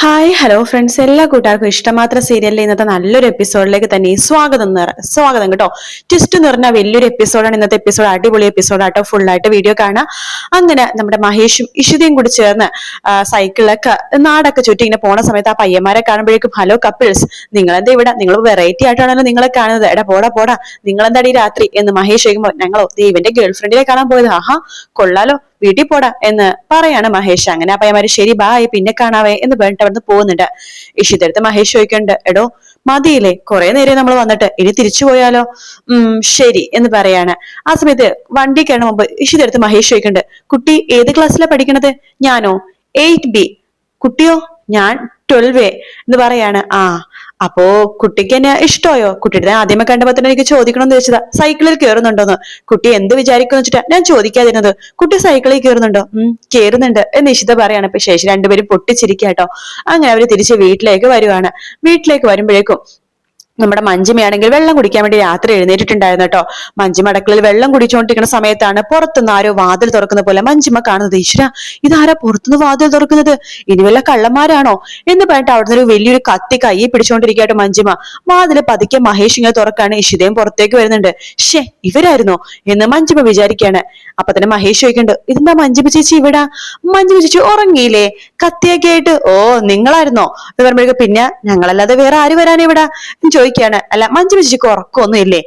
Hi hello friends എല്ലാ കൂട്ടുകാർക്കും ഇഷ്ടമാത്ര സീരിയലിലെ ഇന്നത്തെ നല്ലൊരു എപ്പിസോഡിലേക്ക് തന്നെ സ്വാഗതം സ്വാഗതം കേട്ടോ. ട്വിസ്റ്റ് എന്ന് നിറഞ്ഞ വലിയൊരു എപ്പിസോഡാണ് ഇന്നത്തെ എപ്പിസോഡ് അടിപൊളി എപ്പിസോഡാട്ടോ ഫുൾ ആയിട്ട് വീഡിയോ കാണാം. അങ്ങനെ നമ്മുടെ മഹേഷും ഇഷിതയും കൂടി ചേർന്ന് സൈക്കിളൊക്കെ നാടൊക്കെ ചുറ്റി ഇങ്ങനെ പോണ സമയത്ത് ആ പയ്യന്മാരെ കാണുമ്പോഴേക്കും ഹലോ കപ്പിൾസ് നിങ്ങൾ എന്താ ഇവിടെ? നിങ്ങൾ വെറൈറ്റി ആയിട്ടാണല്ലോ നിങ്ങളെ കാണുന്നത്. എടാ പോടാ പോടാ. നിങ്ങൾ എന്താടി രാത്രി? എന്ന് മഹേഷ് ചോദിക്കുമ്പോൾ ഞങ്ങളോ ദൈവന്റെ ഗേൾഫ്രണ്ടിനെ കാണാൻ പോയത്. ആഹാ കൊള്ളാലോ. വീട്ടിൽ പോടാ എന്ന് പറയാണ് മഹേഷ്. അങ്ങനെ അപ്പയമാര് ശരി ബായ് പിന്നെ കാണാവേ എന്ന് പറഞ്ഞിട്ട് അവിടുന്ന് പോകുന്നുണ്ട്. ഇഷിതടുത്ത് മഹേഷ് ചോദിക്കുന്നുണ്ട് എടോ മതിയില്ലേ? കുറെ നേരം നമ്മൾ വന്നിട്ട് ഇനി തിരിച്ചു പോയാലോ? ഉം ശരി എന്ന് പറയാണ്. ആ സമയത്ത് വണ്ടി കയറണ മുമ്പ് ഇഷിതടുത്ത് മഹേഷ് ചോദിക്കുന്നുണ്ട് കുട്ടി ഏത് ക്ലാസ്സിലാണ് പഠിക്കണത്? ഞാനോ? എയ്റ്റ് ബി കുട്ടിയോ? ഞാൻ ട്വൽവ് എന്ന് പറയാണ്. ആ അപ്പോ കുട്ടിക്ക് എന്നെ ഇഷ്ടമായോ? കുട്ടിയുടെ ആദ്യമേ കണ്ടപ്പോ തന്നെ എനിക്ക് ചോദിക്കണമെന്ന് ചോദിച്ചതാ. സൈക്കിളിൽ കയറുന്നുണ്ടോന്ന് കുട്ടി എന്ത് വിചാരിക്കുമെന്ന് വെച്ചിട്ടാ ഞാൻ ചോദിക്കാതിരുന്നത്. കുട്ടി സൈക്കിളിൽ കയറുന്നുണ്ടോ ഉം കയറുന്നുണ്ട് എന്ന് ഇഷിത പറയാണ്. ഇപ്പൊ ശേഷം രണ്ടുപേരും പൊട്ടിച്ചിരിക്കാട്ടോ അങ്ങനെ അവർ തിരിച്ച് വീട്ടിലേക്ക് വരുവാണ്. വീട്ടിലേക്ക് വരുമ്പോഴേക്കും നമ്മുടെ മഞ്ജിമയാണെങ്കിൽ വെള്ളം കുടിക്കാൻ വേണ്ടി രാത്രി എഴുന്നേറ്റിട്ടുണ്ടായിരുന്നു കേട്ടോ. മഞ്ജിമ അടക്കളയിൽ വെള്ളം കുടിച്ചുകൊണ്ടിരിക്കുന്ന സമയത്താണ് പുറത്തുനിന്ന് ആരോ വാതിൽ തുറക്കുന്ന പോലെ മഞ്ജിമ കാണുന്നത്. ഈശ്വര ഇതാരാ പുറത്തുനിന്ന് വാതിൽ തുറക്കുന്നത്? ഇനി വല്ല കള്ളന്മാരാണോ? എന്ന് പറഞ്ഞിട്ട് അവിടുന്ന് ഒരു വലിയൊരു കത്തി കൈ പിടിച്ചോണ്ടിരിക്കട്ടോ മഞ്ജിമ. വാതിൽ പതുക്കെ മഹേഷ് ഇങ്ങനെ തുറക്കാണ്. ഇഷിതയും പുറത്തേക്ക് വരുന്നുണ്ട്. ഷേ ഇവരായിരുന്നോ? എന്ന് മഞ്ജിമ വിചാരിക്കാണ് അപ്പൊ തന്നെ മഹേഷ് ചോദിക്കുന്നുണ്ട് ഇതെന്താ മഞ്ജിമ ചേച്ചി ഇവിടെ? മഞ്ജിമ ചേച്ചി ഉറങ്ങിയില്ലേ? കത്തിയൊക്കെ ആയിട്ട്. ഓ നിങ്ങളായിരുന്നോ? എന്ന് പറയുമ്പോഴേക്കും പിന്നെ ഞങ്ങളല്ലാതെ വേറെ ആര് വരാനേ ഇവിടെ? എന്ന് ചോദിക്കാണ് അല്ല മഞ്ജു ചേച്ചിക്ക് ഉറക്കമൊന്നും ഇല്ലേ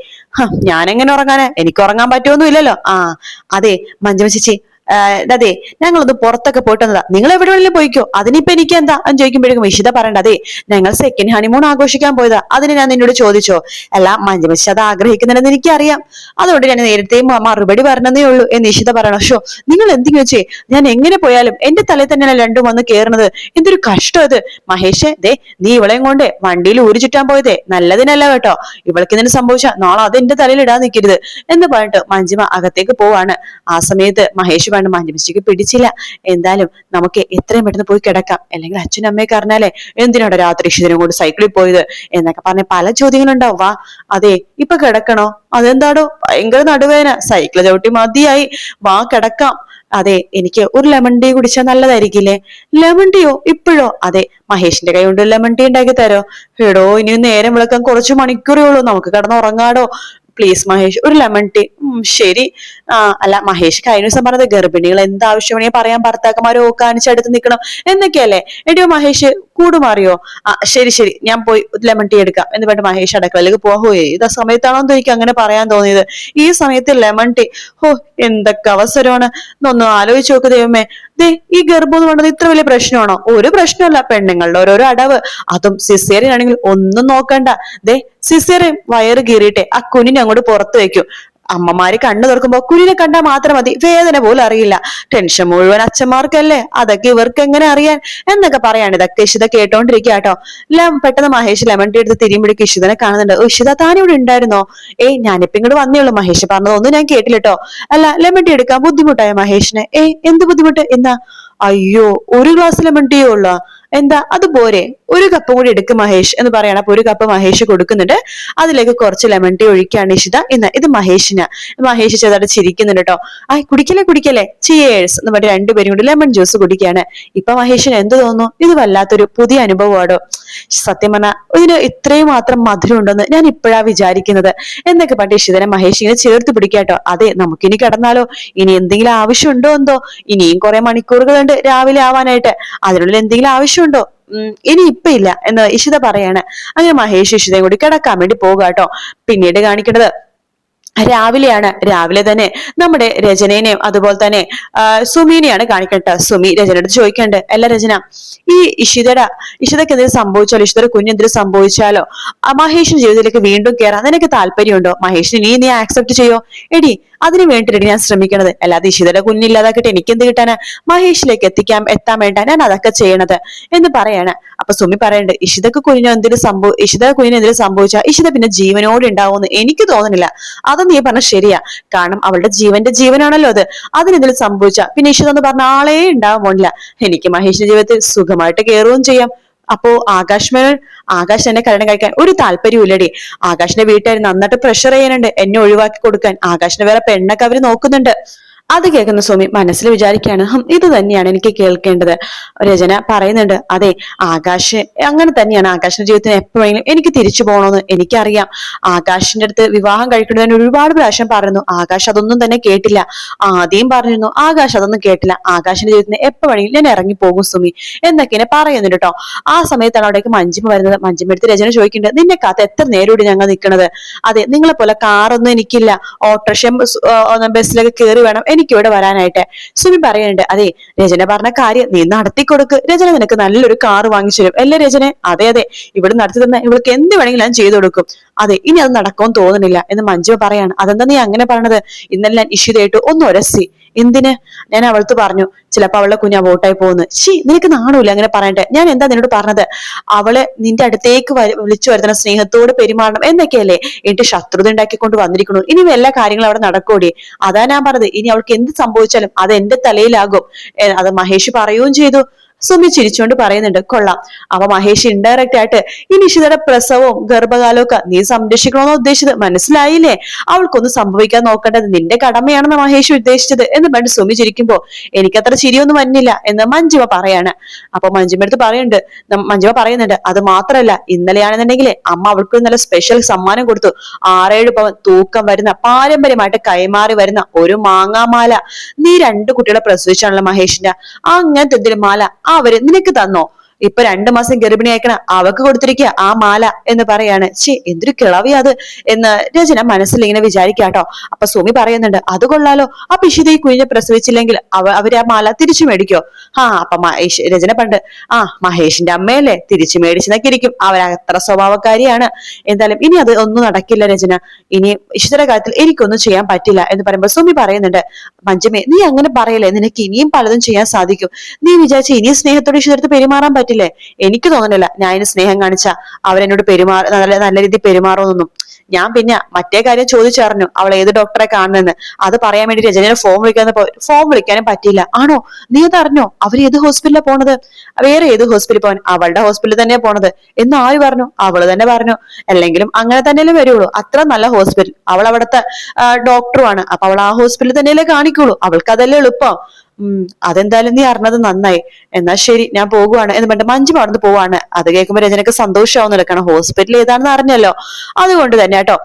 ഞാനെങ്ങനെ ഉറങ്ങാന്? എനിക്ക് ഉറങ്ങാൻ പറ്റുമൊന്നും ഇല്ലല്ലോ ആ അതെ മഞ്ജു ചേച്ചി അതെ ഞങ്ങളൊന്ന് പുറത്തൊക്കെ പോയിട്ട് വന്നതാ. നിങ്ങൾ എവിടെ വേണമെങ്കിലും പോയിക്കോ. അതിനിപ്പോ എനിക്ക് എന്താ എന്ന് ചോദിക്കുമ്പോഴേക്കും വിശുദ്ധ പറയണ്ട. അതെ ഞങ്ങൾ സെക്കൻഡ് ഹണിമൂൺ ആഘോഷിക്കാൻ പോയതാ. അതിന് ഞാൻ നിന്നോട് ചോദിച്ചോ? അല്ല മഞ്ജുമ ചേച്ചി അത് ആഗ്രഹിക്കുന്നുണ്ടെന്ന് എനിക്കറിയാം. അതുകൊണ്ട് ഞാൻ നേരത്തെ മറുപടി പറഞ്ഞതേ ഉള്ളൂ എന്ന് നിശിത പറയണം. ഷോ നിങ്ങൾ എന്തെങ്കിലും വെച്ചേ? ഞാൻ എങ്ങനെ പോയാലും എന്റെ തലയിൽ തന്നെയാണ് രണ്ടും വന്ന് കയറുന്നത് എന്തൊരു കഷ്ടം അത് മഹേഷ് ദേ നീ ഇവളെയും കൊണ്ട് വണ്ടിയിൽ ഊരി ചുറ്റാൻ പോയതേ. നല്ലതിനല്ല കേട്ടോ. ഇവൾക്ക് ഇതിന് സംഭവിച്ച നാളെ അത് എന്റെ തലയിൽ ഇടാൻ നിൽക്കരുത് എന്ന് പറഞ്ഞിട്ട് മഞ്ജിമ അകത്തേക്ക് പോവാണ്. ആ സമയത്ത് മഹേഷ് പറഞ്ഞു മിസ്റ്റേക്ക് പിടിച്ചില്ല. എന്തായാലും നമുക്ക് എത്രയും പെട്ടെന്ന് പോയി കിടക്കാം. അല്ലെങ്കിൽ അച്ഛനും അമ്മയൊക്കെ അറിഞ്ഞാലേ എന്തിനാണ് രാത്രി ഇഷ്ടം കൊണ്ട് സൈക്കിളിൽ പോയത് എന്നൊക്കെ പറഞ്ഞ പല ചോദ്യങ്ങളും ചോദ്യങ്ങളുണ്ടാവും. വാ അതെ ഇപ്പൊ കിടക്കണോ? അതെന്താടോ? ഭയങ്കര നടുവേന സൈക്കിൾ ചവിട്ടി മതിയായി. വാ കിടക്കാം. അതെ എനിക്ക് ഒരു ലെമൺ ടീ കുടിച്ചാൽ നല്ലതായിരിക്കില്ലേ? ലെമൺ ടീയോ ഇപ്പോഴോ? അതെ മഹേഷിന്റെ കൈ കൊണ്ട് ലെമൺ ടീ ഉണ്ടാക്കി തരോ? എടോ ഇനി നേരം വിളക്കാൻ കുറച്ച് മണിക്കൂറേ ഉള്ളൂ. നമുക്ക് കിടന്ന് ഉറങ്ങാടോ പ്ലീസ് മഹേഷ് ഒരു ലെമൺ ടീ ശരി. ആ അല്ല മഹേഷ് കഴിഞ്ഞ ദിവസം പറഞ്ഞത് ഗർഭിണികൾ എന്ത് ആവശ്യമാണെങ്കിൽ പറയാൻ ഭർത്താക്കന്മാരോ കാണിച്ചടുത്ത് നിൽക്കണം എന്നൊക്കെയല്ലേ? എടിയോ മഹേഷ് കൂടുമാറിയോ? ആ ശരി ശരി ഞാൻ പോയി ലെമൺ ടീ എടുക്കാം എന്ന് പറഞ്ഞിട്ട് മഹേഷ് അടക്കളയിലേക്ക് പോകുകയോ ഇത് ആ സമയത്താണോ എന്ന് എനിക്ക് അങ്ങനെ പറയാൻ തോന്നിയത്. ഈ സമയത്ത് ലെമൺ ടീ ഹോ എന്തൊക്കെ അവസരമാണ്. എന്നൊന്ന് ആലോചിച്ച് നോക്ക് ദൈവമേ. ദേ ഈ ഗർഭം എന്ന് പറയുന്നത് ഇത്ര വലിയ പ്രശ്നമാണോ? ഒരു പ്രശ്നമല്ല പെണ്ണുങ്ങളുടെ ഓരോരോ അടവ്. അതും സിസേറിയൻ ആണെങ്കിൽ ഒന്നും നോക്കണ്ട. ദേ സിസേറിയൻ വയറ് കീറിയിട്ടെ ആ കുഞ്ഞിനെ അങ്ങോട്ട് പുറത്ത് വെക്കും. അമ്മമാര് കണ്ണു തുറക്കുമ്പോ കുഞ്ഞിനെ കണ്ടാൽ മാത്രം മതി. വേദന പോലും അറിയില്ല. ടെൻഷൻ മുഴുവൻ അച്ഛന്മാർക്കല്ലേ? അതൊക്കെ ഇവർക്ക് എങ്ങനെ അറിയാൻ? എന്നൊക്കെ പറയാണ് ഇതൊക്കെ ഇഷിത കേട്ടോണ്ടിരിക്കുക കേട്ടോ ലം പെട്ടെന്ന് മഹേഷ് ലെമൺ ടീ എടുത്ത് തിരിയുമ്പോഴേക്ക് ഇഷിതനെ കാണുന്നുണ്ട്. ഇഷിത താൻ ഇവിടെ ഉണ്ടായിരുന്നോ? ഏയ് ഞാനിപ്പോ ഇങ്ങോട്ട് വന്നേ ഉള്ളൂ മഹേഷ്. പറഞ്ഞതൊന്നും ഞാൻ കേട്ടില്ലട്ടോ അല്ല ലെമൺ ടീ എടുക്കാൻ ബുദ്ധിമുട്ടായ മഹേഷിനെ? ഏയ് എന്ത് ബുദ്ധിമുട്ട്? എന്നാ അയ്യോ ഒരു ഗ്ലാസ് ലെമൺ ടീ ഉള്ളോ. എന്താ? അത് പോരെ. ഒരു കപ്പ് കൂടി എടുക്ക് മഹേഷ് എന്ന് പറയണം. അപ്പൊ ഒരു കപ്പ് മഹേഷ് കൊടുക്കുന്നുണ്ട്. അതിലേക്ക് കുറച്ച് ലെമൺ ടീ ഒഴിക്കുകയാണ് ഇഷിത. ഇന്ന് ഇത് മഹേഷിന്. മഹേഷ് ചെറുതായിട്ട് ചിരിക്കുന്നുണ്ട് കേട്ടോ ആ കുടിക്കലേ കുടിക്കലേ ചിയേഴ്സ് എന്ന് പറഞ്ഞ് രണ്ടുപേരും കൂടി ലെമൺ ജ്യൂസ് കുടിക്കുകയാണ്. ഇപ്പൊ മഹേഷിന് എന്ത് തോന്നുന്നു? ഇത് വല്ലാത്തൊരു പുതിയ അനുഭവമാണോ? സത്യം പറഞ്ഞാൽ ഇതിന് ഇത്രയും മാത്രം മധുരം ഉണ്ടെന്ന് ഞാൻ ഇപ്പോഴാ വിചാരിക്കുന്നത്. എന്നൊക്കെ പറഞ്ഞിട്ട് ഇഷിതനെ മഹേഷ് ഇങ്ങനെ ചേർത്ത് പിടിക്കാട്ടോ അതെ നമുക്കിനി കിടന്നാലോ? ഇനി എന്തെങ്കിലും ആവശ്യമുണ്ടോ എന്തോ? ഇനിയും കുറെ മണിക്കൂറുകളുണ്ട് രാവിലെ ആവാനായിട്ട്. അതിനുള്ളിൽ എന്തെങ്കിലും ആവശ്യമുണ്ടോ? ഇനി ഇപ്പൊ ഇല്ല എന്ന് ഇഷിത പറയാണ്. അങ്ങനെ മഹേഷ് ഇഷിതയും കൂടി കിടക്കാൻ വേണ്ടി പോകുക കേട്ടോ. പിന്നീട് കാണിക്കുന്നത് രാവിലെയാണ് രാവിലെ തന്നെ നമ്മുടെ രചനേനെയും അതുപോലെ തന്നെ സുമീനെയാണ് കാണിക്കട്ടെ സുമി രചനയോട് ചോദിക്കണ്ട് അല്ല രചന ഈ ഇഷിതട ഇഷിതക്ക് എന്തെങ്കിലും സംഭവിച്ചാലോ? ഇഷിതയുടെ കുഞ്ഞ് എന്തെങ്കിലും സംഭവിച്ചാലോ? മഹേഷിന്റെ ജീവിതത്തിലേക്ക് വീണ്ടും കയറാൻ നിനക്ക് താല്പര്യമുണ്ടോ? മഹേഷിന് നീ നീ ആക്സെപ്റ്റ് ചെയ്യോ? എടി അതിന് വേണ്ടിയിട്ട് ഞാൻ ശ്രമിക്കണത്. അല്ലാതെ ഇഷിതയുടെ എനിക്ക് എന്ത് കിട്ടാനാ? മഹേഷിലേക്ക് എത്തിക്കാം എത്താൻ വേണ്ട ഞാൻ അതൊക്കെ ചെയ്യണത് എന്ന് പറയാണ്. അപ്പൊ സുമി പറയണ്ട് ഇഷിതക്ക് കുഞ്ഞിന് എന്തെങ്കിലും സംഭവം ഇഷിത കുഞ്ഞിന് എന്തെങ്കിലും സംഭവിച്ചാൽ ഇഷിത പിന്നെ ജീവനോട് ഉണ്ടാവുമെന്ന് എനിക്ക് തോന്നുന്നില്ല. അത് നീ പറഞ്ഞ ശരിയാ. കാരണം അവളുടെ ജീവന്റെ ജീവനാണല്ലോ അത്. അതിനെന്തെങ്കിലും സംഭവിച്ചാൽ പിന്നെ ഇഷിത എന്ന് പറഞ്ഞ ആളെ ഉണ്ടാവാൻ പോണില്ല. എനിക്ക് മഹേഷിന്റെ ജീവിതത്തിൽ സുഖമായിട്ട് കയറുകയും ചെയ്യാം. അപ്പോ ആകാശ് മേനോൻ ആകാശ് എന്നെ കല്യാണം കഴിക്കാൻ ഒരു താല്പര്യമില്ലടി ആകാശിന്റെ വീട്ടുകാർ നന്നായിട്ട് പ്രഷർ ചെയ്യാനുണ്ട്. എന്നെ ഒഴിവാക്കി കൊടുക്കാൻ. ആകാശിന് വേറെ പെണ്ണൊക്കെ അവർ നോക്കുന്നുണ്ട്. അത് കേൾക്കുന്ന സുമി മനസ്സിൽ വിചാരിക്കുകയാണ് ഹം ഇത് തന്നെയാണ് എനിക്ക് കേൾക്കേണ്ടത്. രചന പറയുന്നുണ്ട് അതെ ആകാശ് അങ്ങനെ തന്നെയാണ്. ആകാശിന്റെ ജീവിതത്തിന് എപ്പോഴെങ്കിലും എനിക്ക് തിരിച്ചു പോകണമെന്ന് എനിക്കറിയാം. ആകാശിന്റെ അടുത്ത് വിവാഹം കഴിക്കുന്നതിന് ഒരുപാട് പ്രാവശ്യം പറയുന്നു. ആകാശ് അതൊന്നും തന്നെ കേട്ടില്ല. ആദ്യം പറഞ്ഞിരുന്നു ആകാശ് അതൊന്നും കേട്ടില്ല. ആകാശിന്റെ ജീവിതത്തിന് എപ്പോഴെങ്കിലും ഞാൻ ഇറങ്ങി പോകും സുമി. എന്നൊക്കെ പറയുന്നുണ്ട് കേട്ടോ. ആ സമയത്താണ് അവിടേക്ക് മഞ്ജിമ വരുന്നത്. മഞ്ജിമ എടുത്ത് രചന ചോദിക്കുന്നുണ്ട് നിന്നെ കാത്ത് എത്ര നേരോട് ഞങ്ങൾ നിൽക്കുന്നത് അതെ നിങ്ങളെ പോലെ കാറൊന്നും എനിക്കില്ല. ഓട്ടോറിക്ഷ ബസ്സിലൊക്കെ കയറി വേണം. എനിക്ക് ഇവിടെ വരാനായിട്ട്. സുമി പറയുന്നുണ്ട് അതെ രചന പറഞ്ഞ കാര്യം നീ നടത്തി കൊടുക്ക്. രചന നിനക്ക് നല്ലൊരു കാർ വാങ്ങിച്ചു തരും. അല്ലേ രചന? അതെ അതെ. ഇവിടെ നടത്തി തന്നെ ഇവൾക്ക് എന്ത് വേണമെങ്കിലും ഞാൻ ചെയ്തു കൊടുക്കും. അതെ ഇനി അത് നടക്കുമെന്ന് തോന്നുന്നില്ല. എന്ന് മഞ്ജു പറയാണ്. അതെന്താ നീ അങ്ങനെ പറഞ്ഞത് ഇന്നലെ ഞാൻ ചെയ്തിട്ട് ഒന്ന് ഒരസി. എന്തിന്? ഞാൻ അവൾക്ക് പറഞ്ഞു ചിലപ്പോ അവളുടെ കുഞ്ഞ് വോട്ടായി പോകുന്നു. ഷീ നിനക്ക് നാണൂല അങ്ങനെ പറയട്ടെ ഞാൻ എന്താ നിന്നോട് പറഞ്ഞത്? അവളെ നിന്റെ അടുത്തേക്ക് വിളിച്ചു വരുത്തണം സ്നേഹത്തോട് പെരുമാറണം എന്നൊക്കെയല്ലേ എന്നിട്ട് ശത്രുത ഉണ്ടാക്കിക്കൊണ്ട് വന്നിരിക്കണു ഇനി എല്ലാ കാര്യങ്ങളും അവിടെ നടക്കൂടി. അതാ ഞാൻ പറഞ്ഞത്. ഇനി അവൾക്ക് എന്ത് സംഭവിച്ചാലും അത് എന്റെ തലയിലാകും. അത് മഹേഷ് പറയുകയും ചെയ്തു. സുമി ചിരിച്ചുകൊണ്ട് പറയുന്നുണ്ട് കൊള്ളാം. അപ്പൊ മഹേഷ് ഇൻഡയറക്റ്റ് ആയിട്ട് ഈ നിഷിതയുടെ പ്രസവവും ഗർഭകാലവും ഒക്കെ നീ സംരക്ഷിക്കണമെന്ന് ഉദ്ദേശിച്ചത്? മനസ്സിലായില്ലേ? അവൾക്കൊന്നും സംഭവിക്കാൻ നോക്കേണ്ടത് നിന്റെ കടമയാണെന്ന് മഹേഷ് ഉദ്ദേശിച്ചത്. എന്ന് പറഞ്ഞ് സുമി ചിരിക്കുമ്പോ എനിക്കത്ര ചിരിയൊന്നും വന്നില്ല. എന്ന് മഞ്ജുവ പറയാണ്. അപ്പൊ മഞ്ജുമ അടുത്ത് പറയുന്നുണ്ട് മഞ്ജുവ പറയുന്നുണ്ട് അത് മാത്രല്ല ഇന്നലെയാണെന്നുണ്ടെങ്കിൽ അമ്മ അവൾക്ക് നല്ല സ്പെഷ്യൽ സമ്മാനം കൊടുത്തു. ആറേഴ് പവൻ തൂക്കം വരുന്ന പാരമ്പര്യമായിട്ട് കൈമാറി വരുന്ന ഒരു മാങ്ങാമാല നീ രണ്ട് കുട്ടികളെ പ്രസവിച്ചാണല്ലോ മഹേഷിന്റെ. അങ്ങനത്തെ എന്തൊരു മാല? അവർ നിനക്ക് തന്നോ? ഇപ്പൊ രണ്ടു മാസം ഗർഭിണിയാക്കണ അവക്ക് കൊടുത്തിരിക്കുക ആ മാല എന്ന് പറയാണ്. ചേ എന്തൊരു കിളവിയാത് എന്ന് രചന മനസ്സിൽ ഇങ്ങനെ വിചാരിക്കാട്ടോ അപ്പൊ സുമി പറയുന്നുണ്ട് അത് കൊള്ളാലോ. ആ പിശുത ഈ കുഞ്ഞിനെ പ്രസവിച്ചില്ലെങ്കിൽ അവ അവർ ആ മാല തിരിച്ചു മേടിക്കോ. ആ അപ്പൊ മഹേഷ് രചന പണ്ട് ആ മഹേഷിന്റെ അമ്മയല്ലേ? തിരിച്ചു മേടിച്ചെന്നൊക്കെ ഇരിക്കും. അത്ര സ്വഭാവക്കാരിയാണ്. എന്തായാലും ഇനി അത് ഒന്നും നടക്കില്ല രചന. ഇനി ഇഷ്ടയുടെ കാര്യത്തിൽ എനിക്കൊന്നും ചെയ്യാൻ പറ്റില്ല എന്ന് പറയുമ്പോൾ സുമി പറയുന്നുണ്ട് പഞ്ചമേ നീ അങ്ങനെ പറയല്ലേ? നിനക്ക് ഇനിയും പലതും ചെയ്യാൻ സാധിക്കും. നീ വിചാരിച്ച ഇനിയും സ്നേഹത്തോടെ ഇഷ്ടത്തെ പെരുമാറാൻ പറ്റില്ലേ എനിക്ക് തോന്നുന്നില്ല. ഞാൻ അതിന് സ്നേഹം കാണിച്ച അവരെന്നോട് പെരുമാറ നല്ല നല്ല രീതിയിൽ പെരുമാറുമെന്നൊന്നും. ഞാൻ പിന്നെ മറ്റേ കാര്യം ചോദിച്ചറിഞ്ഞു. അവൾ ഏത് ഡോക്ടറെ കാണുന്നെന്ന്. അത് പറയാൻ വേണ്ടി രജനിയുടെ ഫോം വിളിക്കാൻ ഫോം വിളിക്കാനും പറ്റിയില്ല. ആണോ? നീ അത് അറിഞ്ഞോ? അവർ ഏത് ഹോസ്പിറ്റലിലാണ് പോണത്? വേറെ ഏത് ഹോസ്പിറ്റലിൽ പോകാൻ? അവളുടെ ഹോസ്പിറ്റലിൽ തന്നെയാ പോണത്. എന്ന് ആര് പറഞ്ഞു? അവൾ തന്നെ പറഞ്ഞു. അല്ലെങ്കിലും അങ്ങനെ തന്നെയല്ലേ വരുള്ളൂ. അത്ര നല്ല ഹോസ്പിറ്റൽ അവൾ അവിടുത്തെ ഡോക്ടറുമാണ് അപ്പൊ അവൾ ആ ഹോസ്പിറ്റലിൽ തന്നെയല്ലേ കാണിക്കുള്ളൂ. അവൾക്ക് അതല്ലേ എളുപ്പം. അതെന്തായാലും നീ അറിഞ്ഞത് നന്നായി. എന്നാ ശരി ഞാൻ പോകുവാണ് എന്ന് പറഞ്ഞിട്ട് മഞ്ജു അവിടുന്ന് പോവാണ്. അത് കേൾക്കുമ്പോ രചനക്ക് സന്തോഷമാവുന്നില്ല കാരണം ഹോസ്പിറ്റൽ ഏതാണെന്ന് അറിഞ്ഞല്ലോ. അതുകൊണ്ട് തന്നെ കേട്ടോ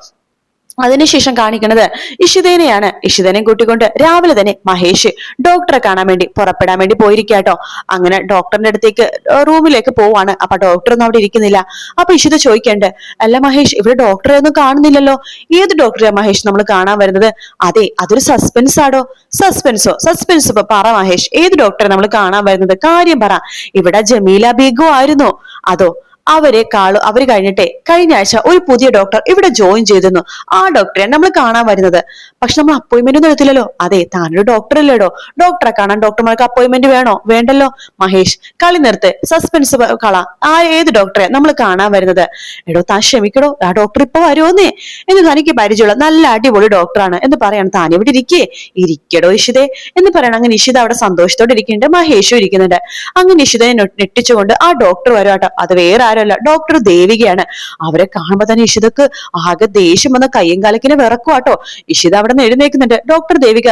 അതിനുശേഷം കാണിക്കുന്നത് ഇഷിതേനെയാണ്. ഇഷിതനെ കൂട്ടിക്കൊണ്ട് രാവിലെ തന്നെ മഹേഷ് ഡോക്ടറെ കാണാൻ വേണ്ടി പുറപ്പെടാൻ വേണ്ടി പോയിരിക്കാട്ടോ അങ്ങനെ ഡോക്ടറിന്റെ അടുത്തേക്ക് റൂമിലേക്ക് പോവാണ്. അപ്പൊ ഡോക്ടർ ഒന്നും അവിടെ ഇരിക്കുന്നില്ല. അപ്പൊ ഇഷിത ചോദിക്കണ്ട് അല്ല മഹേഷ് ഇവിടെ ഡോക്ടറെ ഒന്നും കാണുന്നില്ലല്ലോ. ഏത് ഡോക്ടറെ മഹേഷ് നമ്മൾ കാണാൻ വരുന്നത്? അതെ അതൊരു സസ്പെൻസ് ആടോ. സസ്പെൻസോ സസ്പെൻസ് ഇപ്പൊ പറ മഹേഷ്. ഏത് ഡോക്ടറെ നമ്മൾ കാണാൻ വരുന്നത്? കാര്യം പറ. ഇവിടെ ജമീല ബീഗോ ആയിരുന്നോ. അതോ അവരെ കാളു അവർ കഴിഞ്ഞിട്ടെ. കഴിഞ്ഞ ആഴ്ച ഒരു പുതിയ ഡോക്ടർ ഇവിടെ ജോയിൻ ചെയ്തിരുന്നു. ആ ഡോക്ടറെ നമ്മൾ കാണാൻ വരുന്നത്. പക്ഷെ നമ്മൾ അപ്പോയിന്റ്മെന്റ് ഒന്നും എടുത്തില്ലല്ലോ. അതെ താനൊരു ഡോക്ടർ അല്ലേടോ. ഡോക്ടറെ കാണാൻ ഡോക്ടർമാർക്ക് അപ്പോയിന്റ്മെന്റ് വേണോ? വേണ്ടല്ലോ. മഹേഷ് കളി നിർത്ത്. സസ്പെൻസ് കള. ആ ഏത് ഡോക്ടറെ നമ്മൾ കാണാൻ വരുന്നത്? എടോ താൻ ക്ഷമിക്കടോ. ആ ഡോക്ടർ ഇപ്പൊ വരുമോന്നേ എന്ന് തനിക്ക് പരിചയമുള്ള നല്ല അടിപൊളി ഡോക്ടറാണ് എന്ന് പറയാണ് താൻ ഇവിടെ ഇരിക്കേ? ഇരിക്കടോ ഇഷിതേ. എന്ന് പറയണം അങ്ങനെ ഇഷിത അവിടെ സന്തോഷത്തോടെ ഇരിക്കുന്നുണ്ട്. മഹേഷും ഇരിക്കുന്നുണ്ട്. അങ്ങനെ ഇഷിതനെ ഞെട്ടിച്ചുകൊണ്ട് ആ ഡോക്ടർ വരുവാട്ടോ അത് വേറെ ആരല്ല ഡോക്ടർ ദേവികയാണ്. അവരെ കാണുമ്പോ തന്നെ ഇഷിതക്ക് ആകെ ദേഷ്യം വന്ന കയ്യും കാലക്കിനെ വിറക്കുവാട്ടോ ഇഷിത അവിടെ നിന്ന് എഴുന്നേക്കുന്നുണ്ട് ഡോക്ടർ ദേവിക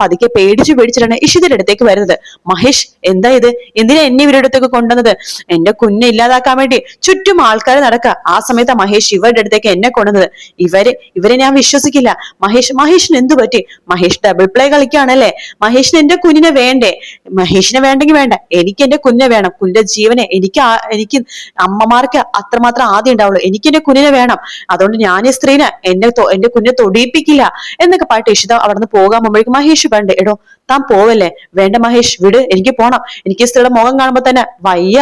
പതുക്കെ പേടിച്ചു പേടിച്ചിട്ടാണ് ഇഷിതയുടെ അടുത്തേക്ക് വരുന്നത്. മഹേഷ് എന്താ ഇത്? എന്തിനാ എന്നെ ഇവരുടെ അടുത്തേക്ക് കൊണ്ടുവന്നത്? എന്റെ കുഞ്ഞെ ഇല്ലാതാക്കാൻ വേണ്ടി ചുറ്റും ആൾക്കാർ നടക്കുക. ആ സമയത്ത് മഹേഷ് ഇവരുടെ അടുത്തേക്ക് എന്നെ കൊണ്ടുവന്നത്. ഇവർ ഇവരെ ഞാൻ വിശ്വസിക്കില്ല. മഹേഷ് മഹേഷിന് എന്തു പറ്റി? മഹേഷ് ഡബിൾ പ്ലേ കളിക്കുകയാണല്ലേ? മഹേഷിന് എന്റെ കുഞ്ഞിനെ വേണ്ടേ? മഹേഷിനെ വേണ്ടെങ്കിൽ വേണ്ട. എനിക്ക് എന്റെ കുഞ്ഞെ വേണം. കുഞ്ഞിന്റെ ജീവനെ എനിക്ക് എനിക്ക് അമ്മ അമ്മമാർക്ക് അത്രമാത്രം ആദ്യം ഉണ്ടാവുള്ളൂ. എനിക്ക് എന്റെ കുഞ്ഞിനെ വേണം. അതുകൊണ്ട് ഞാൻ ഈ സ്ത്രീനെ എന്നെ എന്റെ കുഞ്ഞിനെ തൊടിയിപ്പിക്കില്ല എന്നൊക്കെ പറഞ്ഞിട്ട് ഇഷിത അവിടെ നിന്ന് പോകാൻ മുമ്പേക്ക് മഹേഷ് വേണ്ട എടോ താൻ പോവല്ലേ? വേണ്ട മഹേഷ് വിട്. എനിക്ക് പോണം. എനിക്ക് ഈ സ്ത്രീയുടെ മുഖം കാണുമ്പോ തന്നെ വയ്യ.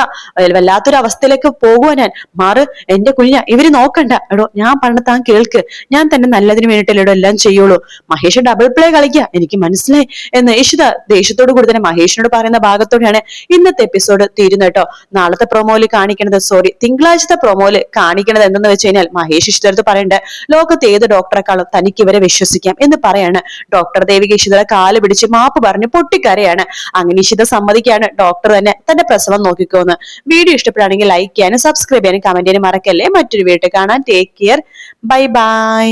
വല്ലാത്തൊരു അവസ്ഥയിലേക്ക് പോകുക ഞാൻ. മാറ് എന്റെ കുഞ്ഞിനെ ഇവർ നോക്കണ്ട. എടോ ഞാൻ പറഞ്ഞ താൻ കേൾക്ക്. ഞാൻ തന്നെ നല്ലതിന് വേണ്ടിയിട്ടല്ലോ എല്ലാം ചെയ്യുള്ളൂ. മഹേഷ് ഡബിൾ പ്ലേ കളിക്കുക എനിക്ക് മനസ്സിലായി. എന്ന് യശുദ ദേഷ്യത്തോടു കൂടി തന്നെ മഹേഷിനോട് പറയുന്ന ഭാഗത്തോടെയാണ് ഇന്നത്തെ എപ്പിസോഡ് തീരുന്നത് നാളത്തെ പ്രൊമോയിൽ കാണിക്കുന്നത് സോറി തിങ്കളാഴ്ചത്തെ പ്രൊമോയിൽ കാണിക്കണത് എന്തെന്ന് വെച്ച് കഴിഞ്ഞാൽ മഹേഷ് ഇഷ്ടത്ത് പറയണ്ട ലോകത്ത് ഏത് ഡോക്ടറെക്കാളും തനിക്ക് ഇവരെ വിശ്വസിക്കാം എന്ന് പറയാണ്. ഡോക്ടർ ദേവിക ഇഷിതരെ കാൽ പിടിച്ച് മാപ്പ് പറഞ്ഞ് പൊട്ടിക്കരയാണ്. അങ്ങനെ ഇഷിത സമ്മതിക്കാണ് ഡോക്ടർ തന്നെ തന്റെ പ്രസവം നോക്കിക്കോന്ന്. വീഡിയോ ഇഷ്ടപ്പെടുകയാണെങ്കിൽ ലൈക്ക് ചെയ്യാനും സബ്സ്ക്രൈബ് ചെയ്യാനും കമന്റ് ചെയ്യാനും മറക്കല്ലേ. മറ്റൊരു വീട്ടിൽ കാണാൻ ടേക്ക് കെയർ ബൈ ബൈ